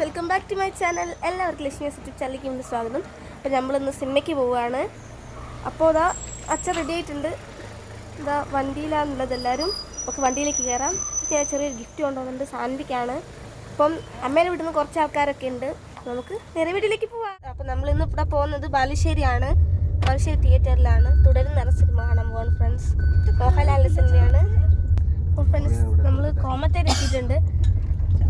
Welcome back to my channel എല്ലാവർക്കും Lakshmi YouTube ചാനലിലേക്ക് വീണ്ടും സ്വാഗതം. അപ്പോൾ നമ്മളിന്ന് സിനിമയ്ക്ക് പോവുകയാണ് അപ്പോൾ ഇതാ അച്ഛൻ റെഡി ആയിട്ടുണ്ട്. ഇതാ വണ്ടിയിലാണുള്ളത് എല്ലാവരും ഒക്കെ വണ്ടിയിലേക്ക് കയറാം ഞാൻ ചെറിയൊരു ഗിഫ്റ്റ് കൊണ്ടുവന്നിട്ടുണ്ട്. സാന്തിക്കാണ് അപ്പം അമ്മേനെ വിടുന്ന കുറച്ച് ആൾക്കാരൊക്കെ ഉണ്ട്. നമുക്ക് നേരെ വീട്ടിലേക്ക് പോവാം. അപ്പോൾ നമ്മളിന്ന് ഇവിടെ പോകുന്നത് ബാലുശ്ശേരിയാണ്. ബാലുശ്ശേരി തിയേറ്ററിലാണ് തുടരും നിറ സിനിമ കാണാൻ പോകാൻ ഫ്രണ്ട്സ് മോഹൻലാലിന്റെ സിനിമയാണ്. അപ്പോൾ ഫ്രണ്ട്സ് നമ്മൾ കോമത്തേരി എത്തിയിട്ടുണ്ട്.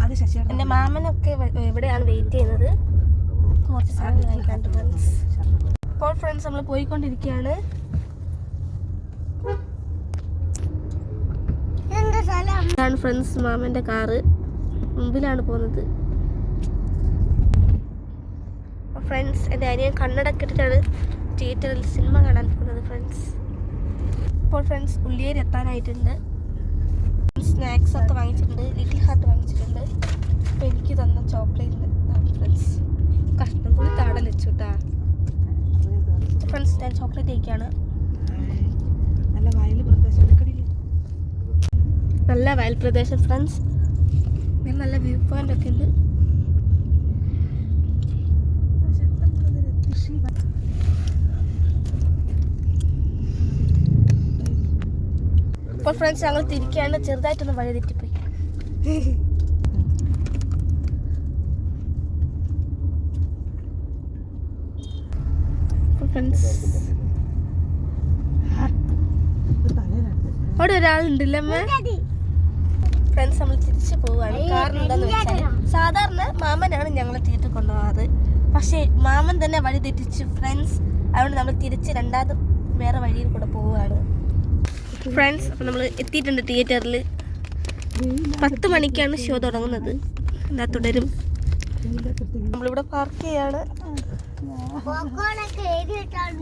അത് എന്റെ മാമനൊക്കെ എവിടെയാണ് ഇവിടെയാണ് വെയിറ്റ് ചെയ്യുന്നത്. കുറച്ച് സാധനം വാങ്ങിക്കാണ്ട് ഫ്രണ്ട്സ് ഇപ്പോൾ ഫ്രണ്ട്സ് നമ്മൾ പോയിക്കൊണ്ടിരിക്കുകയാണ്. ഇതാണ് ഫ്രണ്ട്സ് മാമന്റെ കാറ്. മുമ്പിലാണ് പോകുന്നത്. ഫ്രണ്ട്സ് എന്റെ അനിയൻ കണ്ണടക്കെ ഇട്ടിട്ടാണ് തിയേറ്ററിൽ സിനിമ കാണാൻ പോകുന്നത് ഫ്രണ്ട്സ് ഇപ്പോൾ ഫ്രണ്ട്സ് ഉള്ളിയേരി എത്താനായിട്ടുണ്ട്. സ്നാക്സ് ഒക്കെ വാങ്ങിച്ചിട്ടുണ്ട് ലിറ്റിൽ ഹാർട്ട് വാങ്ങിച്ചിട്ടുണ്ട്. അപ്പോൾ എനിക്ക് തന്ന ചോക്ലേറ്റ് ഫ്രണ്ട്സ് കഷ്ണം കൂടി താടൽ വെച്ചു കേട്ടാ ഫ്രണ്ട്സ് ഞാൻ ചോക്ലേറ്റ് കഴിക്കുകയാണ് നല്ല വയൽ പ്രദേശം നല്ല വയൽ പ്രദേശം ഫ്രണ്ട്സ് നല്ല വ്യൂ പോയിന്റ് ഒക്കെ ഉണ്ട്. അപ്പോൾ ഫ്രണ്ട്സ് ഞങ്ങൾ തിരിക്കാണ്ട് ചെറുതായിട്ടൊന്ന് വഴി തെറ്റിപ്പോയി. ഫ്രണ്ട്സ് അവിടെ ഒരാളുണ്ടല്ലേ അമ്മ? ഫ്രണ്ട്സ് നമ്മൾ തിരിച്ചു പോവുകയാണ്. കാരണം എന്താന്ന് വെച്ചാൽ സാധാരണ മാമനാണ് ഞങ്ങളെ തീറ്റ കൊണ്ടുപോകാറ്. പക്ഷേ മാമൻ തന്നെ വഴി തെറ്റിച്ച് ഫ്രണ്ട്സ് അതുകൊണ്ട് നമ്മൾ തിരിച്ച് രണ്ടാമത് വേറെ വഴിയിൽ കൂടെ പോവുകയാണ്. ഫ്രണ്ട്സ് അപ്പോൾ നമ്മൾ എത്തിയിട്ടുണ്ട് തിയേറ്ററിൽ പത്ത് മണിക്കാണ് ഷോ തുടങ്ങുന്നത്. എന്താ തുടരും. നമ്മളിവിടെ പാർക്ക് ചെയ്യാണ്.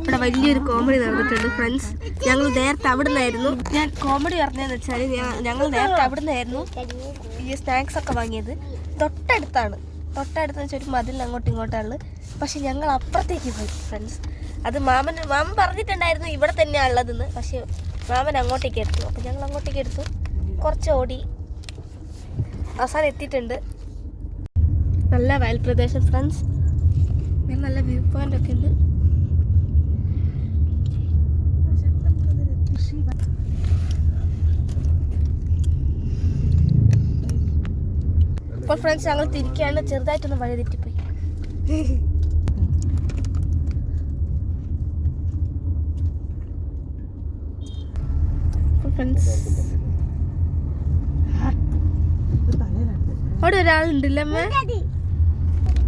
ഇവിടെ വലിയൊരു കോമഡി നടന്നിട്ടുണ്ട് ഫ്രണ്ട്സ് ഞങ്ങൾ നേരത്തെ അവിടെ നിന്നായിരുന്നു ഞാൻ കോമഡി പറഞ്ഞതെന്ന് വെച്ചാൽ ഞങ്ങൾ നേരത്തെ അവിടെ നിന്നായിരുന്നു ഈ സ്നാക്സ് ഒക്കെ വാങ്ങിയത്. തൊട്ടടുത്താണ്. തൊട്ടടുത്ത് വെച്ചാൽ ഒരു മതിൽ അങ്ങോട്ടും ഇങ്ങോട്ടാണ് പക്ഷെ ഞങ്ങൾ അപ്പുറത്തേക്ക് പോയി ഫ്രണ്ട്സ് അത് മാമൻ മാമൻ പറഞ്ഞിട്ടുണ്ടായിരുന്നു ഇവിടെ തന്നെയാണ് ഉള്ളതെന്ന്. പക്ഷെ മാമൻ അങ്ങോട്ടേക്ക് എടുത്തു. അപ്പം ഞങ്ങൾ അങ്ങോട്ടേക്ക് എടുത്തു. കുറച്ച് ഓടി. അവസാനം എത്തിയിട്ടുണ്ട്. നല്ല വയൽ പ്രദേശം ഫ്രണ്ട്സ് നല്ല വ്യൂ പോയിന്റ് ഒക്കെ ഉണ്ട്. അപ്പോൾ ഫ്രണ്ട്സ് ഞങ്ങൾ തിരിക്കുകയാണ് ചെറുതായിട്ടൊന്ന് വഴി തെറ്റിപ്പോയി. ഫ്രണ്ട്സ് അവിടെ ഒരാളുണ്ടല്ലേ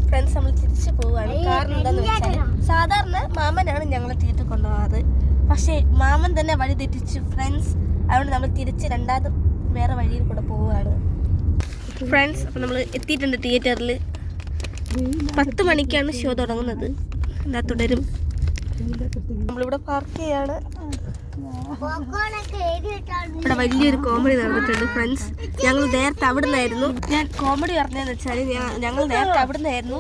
ഫ്രണ്ട്സ് നമ്മൾ തിരിച്ചു പോവാണ്. കാരണം എന്താന്ന് വെച്ചാൽ സാധാരണ മാമനാണ് ഞങ്ങളെ തിയേറ്ററിൽ കൊണ്ടുപോകാറ്. പക്ഷേ മാമൻ തന്നെ വഴി തെറ്റിച്ച് ഫ്രണ്ട്സ് അതുകൊണ്ട് നമ്മൾ തിരിച്ച് രണ്ടാമത് വേറെ വഴിയിൽ കൂടെ പോവുകയാണ്. ഫ്രണ്ട്സ് അപ്പം നമ്മൾ എത്തിയിട്ടുണ്ട് തിയേറ്ററിൽ പത്ത് മണിക്കാണ് ഷോ തുടങ്ങുന്നത്. എന്താ തുടരും. നമ്മളിവിടെ പാർക്ക് ചെയ്യാണ്. ഇവിടെ വലിയൊരു കോമഡി നടന്നിട്ടുണ്ട് ഫ്രണ്ട്സ് ഞങ്ങൾ നേരത്തെ അവിടെ നിന്നായിരുന്നു ഞാൻ കോമഡി പറഞ്ഞതെന്ന് വെച്ചാൽ ഞങ്ങൾ നേരത്തെ അവിടെ നിന്നായിരുന്നു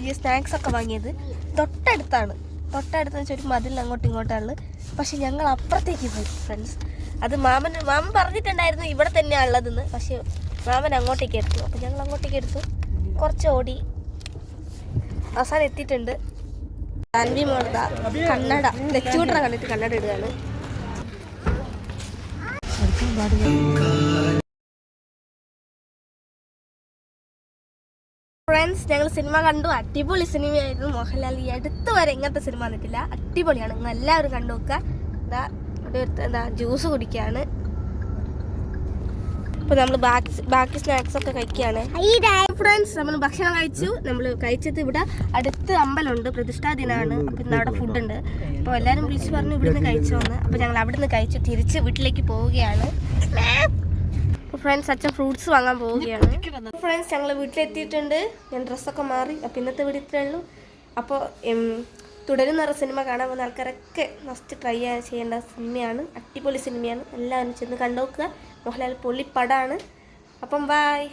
ഈ സ്നാക്സ് ഒക്കെ വാങ്ങിയത്. തൊട്ടടുത്താണ്. തൊട്ടടുത്ത് വെച്ചാൽ ഒരു മതിൽ അങ്ങോട്ടും ഇങ്ങോട്ടാണ് പക്ഷെ ഞങ്ങൾ അപ്പുറത്തേക്ക് പോയി ഫ്രണ്ട്സ് അത് മാമൻ മാമൻ പറഞ്ഞിട്ടുണ്ടായിരുന്നു ഇവിടെ തന്നെയാണ് ഉള്ളതെന്ന്. പക്ഷെ മാമൻ അങ്ങോട്ടേക്ക് എടുത്തു. അപ്പം ഞങ്ങൾ അങ്ങോട്ടേക്ക് എടുത്തു. കുറച്ച് ഓടി. അവസാനം എത്തിയിട്ടുണ്ട്. അൻവി മോർദ കണ്ണട ലക്ഷ്യൂട്ടറ കണ്ടിട്ട് കണ്ണട ഇടുകയാണ്. ഫ്രണ്ട്സ് ഞങ്ങൾ സിനിമ കണ്ടു. അടിപൊളി സിനിമയായിരുന്നു മോഹൻലാൽ. ഈ അടുത്ത് വരെ ഇങ്ങനത്തെ സിനിമ വന്നിട്ടില്ല. അടിപൊളിയാണ്. നിങ്ങൾ എല്ലാവരും കണ്ടു നോക്കുക. എന്താ ഒരുത്തൻ എന്താ ജ്യൂസ് കുടിക്കുകയാണ്. ഇപ്പൊ നമ്മൾ ബാക്കി ബാക്കി സ്നാക്സ് ഒക്കെ കഴിക്കുകയാണ് ഫ്രണ്ട്സ് നമ്മൾ ഭക്ഷണം കഴിച്ചു. നമ്മൾ കഴിച്ചത് ഇവിടെ അടുത്ത് അമ്പലമുണ്ട്. പ്രതിഷ്ഠാ ദിനമാണ് പിന്നെ ഇന്ന് അവിടെ ഫുഡ് ഉണ്ട്. അപ്പോൾ എല്ലാവരും വിളിച്ച് പറഞ്ഞു ഇവിടുന്ന് കഴിച്ചോന്ന്. അപ്പോൾ ഞങ്ങൾ അവിടുന്ന് കഴിച്ചു തിരിച്ച് വീട്ടിലേക്ക് പോവുകയാണ്. ഫ്രണ്ട്സ് അച്ഛൻ ഫ്രൂട്ട്സ് വാങ്ങാൻ പോവുകയാണ്. ഫ്രണ്ട്സ് ഞങ്ങൾ വീട്ടിലെത്തിയിട്ടുണ്ട്. ഞാൻ ഡ്രസ്സൊക്കെ മാറി. അപ്പോൾ ഇന്നത്തെ വീട് ഇത്രേ ഉള്ളൂ. അപ്പോൾ ഒരു സിനിമ കാണാൻ പോകുന്ന ആൾക്കാരൊക്കെ മസ്റ്റ് ട്രൈ ചെയ്യേണ്ട സിനിമയാണ് അടിപൊളി സിനിമയാണ് എല്ലാവരും ചെന്ന് കണ്ടു നോക്കുക മോഹൻലാൽ പൊള്ളിപ്പടാണ് അപ്പം ബായ്